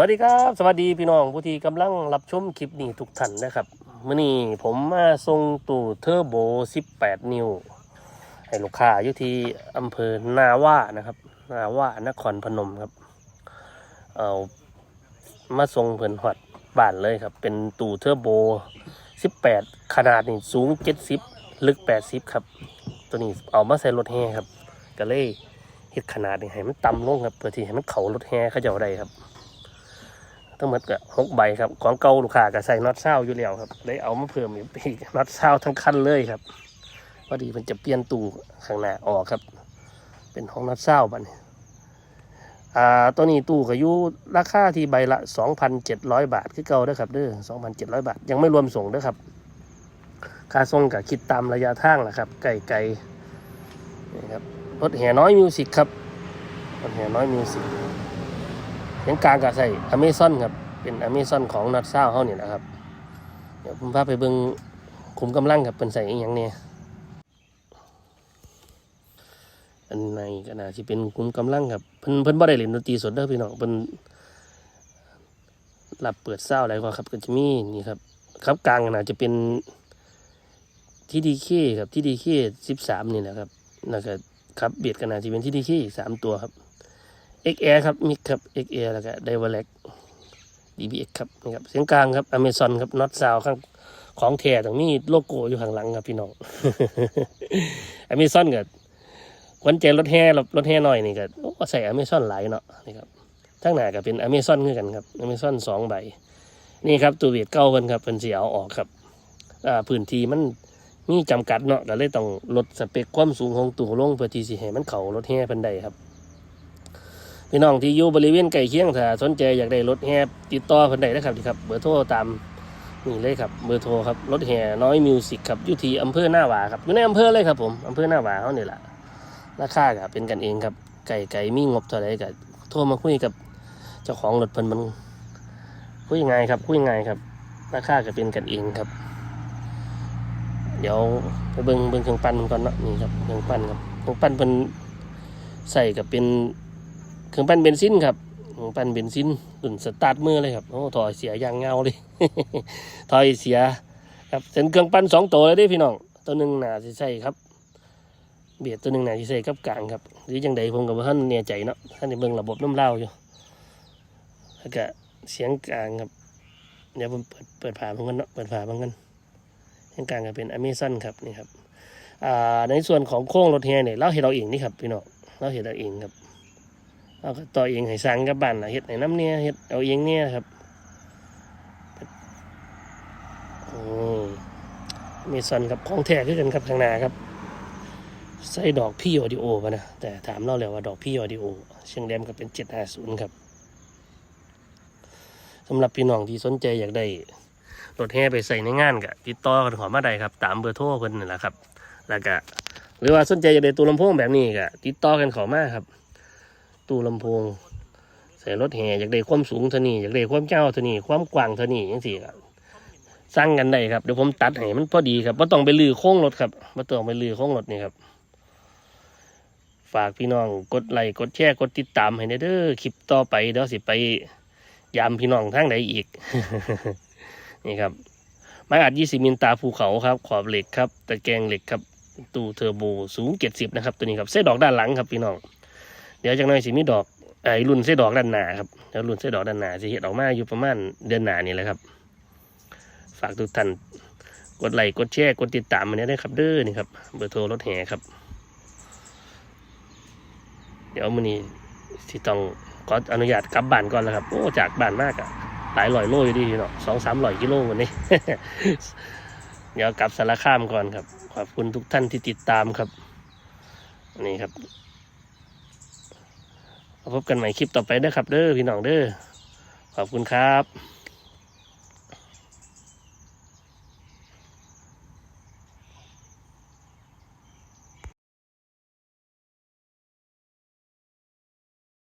วัสดีครับ สวัสดีพี่น้องผู้ที่กำลังรับชมคลิปนี้ทุกท่านนะครับมื่อนี้ผมมาส่งตู้เทอร์โบ 18 นิ้ว ให้ลูกค้าอยู่ที่อำเภอนาว่านะครับนาว่านครพนมครับ เอามาส่งเพิ่นหอดบ้านเลยครับ เป็นตู้เทอร์โบ 18 ขนาดนี่สูง 70 ลึก 80 ครับ ตัวนี้เอามาใส่รถแห่ครับ ก็เลยเฮ็ดขนาดนี่ให้มันต่ำลงครับเพื่อที่ให้มันเขารถแห่เขาเจ้าได้ครับ ทั้งหมดก็หกใบครับ ของเก่าลูกค้าก็ใส่น็อตเศร้าอยู่แล้วครับเลยเอามาเพิ่มอีกน็อตเศร้าทั้งคันเลยครับพอดีมันจะเปลี่ยนตู้ข้างหน้าออกครับ เป็นของน็อตเศร้าบัดนอ่าตัวนี้ตู้ก็อยู่ราคาที่ใบละ 2,700 บาทคือเก่าเด้อครับเด้อ2,700 บาท ยังไม่รวมส่งเด้อครับค่าส่งก็คิดตามระยะทางแหละครับไกลไกลนี่ครับรถแห่น้อยมิวสิกครับรถแห่น้อยมิวสิก เสียงกลางก็ใส่อเมซอนครับ เป็นอเมซอนของนัดเศร้าเขาเนี่ยนะครับ เดี๋ยวผมพาไปเบิ่งคุมกำลังครับเป็นใส่อย่างเนี่ยอันในก็น่าจะเป็นคุมกำลังครับเพิ่นเพิ่นบ่ได้เล่นดนตรีสดเด้อพี่น้องเพิ่นรับเปิดเศร้าอะไรก็ครับก็จะมีนี่ครับครับกลางก็น่าจะเป็นที่ดีเคครับที่ดีเคสิบสามนี่แหละครับแล้วก็ครับเบียดก็น่าจะเป็นที่ดีเคอีกสามตัวครับ XR ครับมิกครับ XR แล้วก็ไดว a เล็ก DBX ครับนี่ครับเสียงกลางครับ Amazon ครับน็อตซาวข้างของแท้ตรงนี้โลโก้อยู่ข้างหลังครับพี่น้อง Amazon ก็ขวัญใจรถแห่รถแห่หน่อยนี่ก็โอ้ใส่ Amazon หลายเนาะนี่ครับทั้งหน้าก็เป็น Amazon คือกันครับ Amazon สองใบ นี่ครับตัวเวียดเก้าเพิ่นครับเพิ่นสิเอาออกครับอ่าพื้นที่มันมีจำกัดเนาะก็เลยต้องลดสเปคความสูงของตู้ลงเพื่อที่สิให้มันเข้ารถแห่เพิ่นได้ครับ พี่น้องที่อยู่บริเวณใกล้เคียงถ้าสนใจอยากได้รถแห่ติดต่อเพิ่นได้นะครับครับเบอร์โทรตามนี่เลยครับเบอร์โทรครับรถแห่น้อยมิวสิกครับอยู่ที่อำเภอหน้าหวาครับอยู่ในอำเภอเลยครับผมอำเภอหน้าหวาเขานี่แหละราคาก็เป็นกันเองครับไก่ไก่มีงบเท่าไรก็โทรมาคุยกับเจ้าของรถเพิ่นมันคุยยังไงครับคุยยังไงครับ ราคาก็เป็นกันเองครับ เดี๋ยวไปเบิ่งเบิ่งเครื่องปั้นก่อนเนาะนี่ครับเครื่องปั้นครับเครื่องปั้นเป็นใส่กับเป็น เครื่องปั้นเบนซินครับปั้นเบนซินรุ่นสตาร์ทมือเลยครับโอ้ถอยเสียยางเงาเลยถอยเสียครับเป็นเครื่องปั้นสองตัวเลยด้พี่น้องตัวหนึ่งหนาสิใส่ครับ เบียดตัวหนึ่งหนาสิใส่กับกลางครับหรือยังใดผมกับท่านเนี่ยใจเนาะท่านในเบิ่งระบบน้ำเล่าอยู่แล้วก็เสียงกลางครับเดี๋ยวผมเปิดเปิดฝาเพิ่งกันเนาะเปิดฝาเพิ่งกันเสียงกลางก็เป็นอเมซอนครับนี่ครับอ่าในส่วนของโค้งรถแฮเนี่ยเราเห็นเราเองนี่ครับพี่น้องเราเห็นเราเองครับ เอาก็ต่อเองให้สั่งกับบ้านนะเฮ็ดให้น้ำเนี่ยเฮ็ดเอาเองเนี่ยครับโอ้มีซอนครับของแท้คือกันครับข้างหน้าครับ ใส่ดอกพี่ออดิโอป่ะนะ แต่ถามเราแล้วว่าดอกพี่ออดิโอ เชียงแดมก็เป็นเจ็ดห้าศูนย์ครับสำหรับพี่น้องที่สนใจอยากได้รถแห่ไปใส่ในงานก็ติดต่อกันขอมาได้ครับ ตามเบอร์โทรเพิ่นนี่แหละครับ แล้วก็หรือว่าสนใจอยากได้ตู้ลำโพงแบบนี้ก็ติดต่อกันขอมาครับ ตู้ลำโพง ใส่รถแห่อยากได้ความสูงเท่านี้อยากได้ความยาเท่านี้ความกว้างเท่านี้ยังสี่ครับสร้างกันได้ครับเดี๋ยวผมตัดให้มันพอดีครับไม่ต้องไปลือโค้งรถครับไม่ต้องไปลือโค้งรถนี่ครับ ฝากพี่น้องกดไลค์กดแชร์กดติดตามให้เด้อคลิปต่อไปเดี๋ยวสิไปยามพี่น้องทางใดอีก นี่ครับไม้อัดยี่สิบมิลตาภูเขาครับ ขอบเหล็กครับตะแกรงเหล็กครับ ตู้เทอร์โบสูงเจ็ดสิบนะครับ ตัวนี้ครับเส้ดอกด้านหลังครับพี่น้อง เดี๋ยวจากนั้นสิมีดอกไอ้รุ่นเส้ดอกด้านหน้าครับเดี๋ยวรุ่นเส้ดอกด้านหน้าจะเห็ดออกมาอยู่ประมาณเดือนหน้านี่แหละครับ ฝากทุกท่านกดไลค์กดแชร์กดติดตามมันได้ครับเด้อนี่ครับเบอร์โทรรถแห่ครับ เดี๋ยวมื้อนี้ที่ต้องขออนุญาตกลับบ้านก่อนแล้วครับโอ้จากบ้านมากอะหลายร้อยโลอยู่ดีเนาะสองสามร้อยกิโลวันนี้ เดี๋ยวกลับสารคามก่อนครับ ขอบคุณทุกท่านที่ติดตามครับ นี่ครับ พบกันใหม่คลิปต่อไปเด้อครับ เด้อพี่น้องเด้อขอบคุณครับ